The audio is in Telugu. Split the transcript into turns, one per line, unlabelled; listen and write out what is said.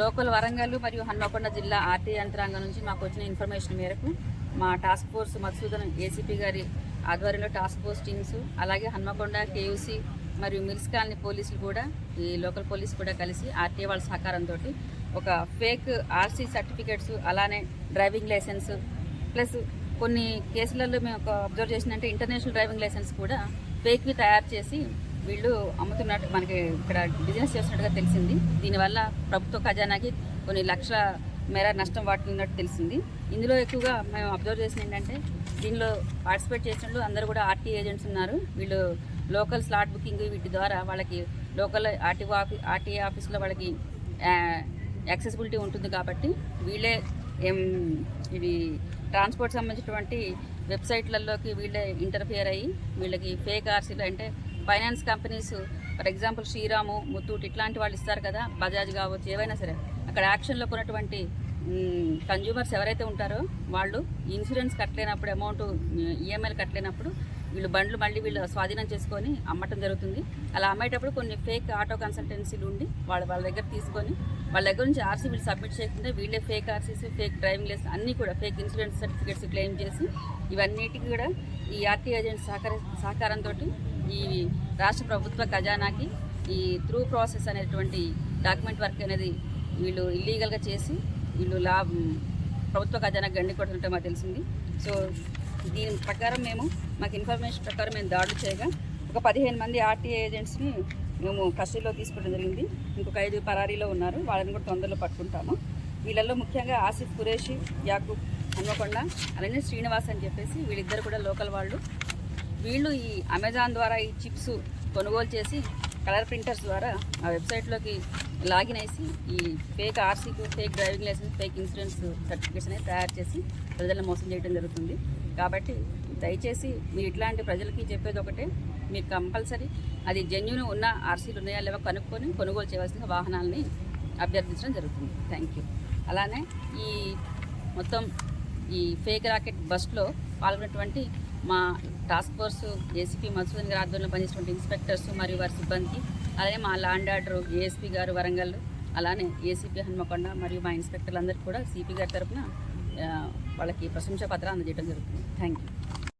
లోకల్ వరంగల్ మరియు హన్మకొండ జిల్లా ఆర్టీ యంత్రాంగం నుంచి మాకు వచ్చిన ఇన్ఫర్మేషన్ మేరకు మా టాస్క్ ఫోర్స్ మధుసూదన్ ఏసీపీ గారి ఆధ్వర్యంలో టాస్క్ ఫోర్స్ టీమ్స్ అలాగే హన్మకొండ కేయూసీ మరియు మిల్స్ కాలనీ పోలీసులు కూడా ఈ లోకల్ పోలీసు కూడా కలిసి ఆర్టీఏ వాళ్ళ సహకారంతో ఒక ఫేక్ ఆర్సీ సర్టిఫికేట్స్ అలానే డ్రైవింగ్ లైసెన్స్ ప్లస్ కొన్ని కేసులలో మేము ఒక అబ్జర్వ్ చేసినంటే ఇంటర్నేషనల్ డ్రైవింగ్ లైసెన్స్ కూడా ఫేక్వి తయారు చేసి వీళ్ళు అమ్ముతున్నట్టు మనకి ఇక్కడ బిజినెస్ చేస్తున్నట్టుగా తెలిసింది. దీనివల్ల ప్రభుత్వ ఖజానాకి కొన్ని లక్షల మేర నష్టం వాటిల్లినట్టు తెలిసింది. ఇందులో ఎక్కువగా మేము అబ్జర్వ్ చేసిన ఏంటంటే దీనిలో పార్టిసిపేట్ చేసిన వాళ్ళు అందరూ కూడా ఆర్టీ ఏజెంట్స్ ఉన్నారు. వీళ్ళు లోకల్ స్లాట్ బుకింగ్ వీటి ద్వారా వాళ్ళకి లోకల్ ఆర్టీఓ ఆఫీ ఆర్టీఏ ఆఫీస్లో వాళ్ళకి యాక్సెసిబిలిటీ ఉంటుంది కాబట్టి వీళ్ళే ఇది ట్రాన్స్పోర్ట్ సంబంధించినటువంటి వెబ్సైట్లలోకి వీళ్ళే ఇంటర్ఫియర్ అయ్యి వీళ్ళకి ఫేక్ ఆర్సీలు అంటే finance companies for example Shriram Muthoot ఇట్లాంటి వాళ్ళు ఇస్తారు కదా బజాజ్ కావచ్చు ఏవైనా సరే. అక్కడ యాక్షన్లో కొన్నటువంటి కన్జ్యూమర్స్ ఎవరైతే ఉంటారో వాళ్ళు ఇన్సూరెన్స్ కట్టలేనప్పుడు అమౌంట్ ఈఎంఐలు కట్టలేనప్పుడు వీళ్ళు బండ్లు మళ్ళీ వీళ్ళు స్వాధీనం చేసుకొని అమ్మటం జరుగుతుంది. అలా అమ్మేటప్పుడు కొన్ని ఫేక్ ఆటో కన్సల్టెన్సీలు ఉండి వాళ్ళు వాళ్ళ దగ్గర తీసుకొని వాళ్ళ దగ్గర నుంచి ఆర్సీ వీళ్ళు సబ్మిట్ చేయకుండా వీళ్ళే fake RCs fake driving licence అన్నీ కూడా ఫేక్ ఇన్సూరెన్స్ సర్టిఫికేట్స్ క్లెయిమ్ చేసి ఇవన్నిటికి కూడా ఈ ఆర్టీ ఏజెంట్ సహకార సహకారంతో ఈ రాష్ట్ర ప్రభుత్వ ఖజానాకి ఈ త్రూ ప్రాసెస్ అనేటువంటి డాక్యుమెంట్ వర్క్ అనేది వీళ్ళు ఇల్లీగల్గా చేసి వీళ్ళు లా ప్రభుత్వ ఖజానాకి గండి కొడుతుంటే మాకు తెలిసింది. సో దీని ప్రకారం మేము మాకు ఇన్ఫర్మేషన్ ప్రకారం మేము దాడులు చేయగా ఒక పదిహేను మంది ఆర్టీఏ ఏజెంట్స్ని మేము కస్టడీలో తీసుకోవడం జరిగింది. ఇంకొక ఐదు పరారీలో ఉన్నారు. వాళ్ళని కూడా తొందరలో పట్టుకుంటాము. వీళ్ళల్లో ముఖ్యంగా ఆసిఫ్ కురేషి యాకూబ్ హన్మకొండ అలానే శ్రీనివాస్ అని చెప్పేసి వీళ్ళిద్దరు కూడా లోకల్ వాళ్ళు. వీళ్ళు ఈ అమెజాన్ ద్వారా ఈ చిప్స్ కొనుగోలు చేసి కలర్ ప్రింటర్స్ ద్వారా ఆ వెబ్సైట్లోకి లాగిన్ వేసి ఈ fake ఆర్సీకు fake driving licence fake insurance certificates అనేది తయారు చేసి ప్రజలను మోసం చేయడం జరుగుతుంది. కాబట్టి దయచేసి మీరు ఇట్లాంటి ప్రజలకి చెప్పేది ఒకటే మీరు కంపల్సరీ అది జెన్యున్ ఉన్న ఆర్సీలు ఉన్నాయా లేవో కనుక్కొని కొనుగోలు చేయవలసిన వాహనాలని అభ్యర్థించడం జరుగుతుంది. థ్యాంక్ యూ అలానే ఈ మొత్తం ఈ ఫేక్ రాకెట్ బస్లో పాల్గొన్నటువంటి మా టాస్క్ ఫోర్స్ ఏసీపీ మధుసూదన్ గారి ఆధ్వర్యంలో పనిచేసినటువంటి ఇన్స్పెక్టర్స్ మరియు వారి సిబ్బంది అలాగే మా లాండ్ ఆర్డర్ ఏఎస్పీ గారు వరంగల్ అలానే ఏసీపీ హన్మకొండ మరియు మా ఇన్స్పెక్టర్లందరికీ కూడా సిపి గారి తరఫున వాళ్ళకి ప్రశంసా పత్రాలు అందజేయడం జరుగుతుంది. Thank you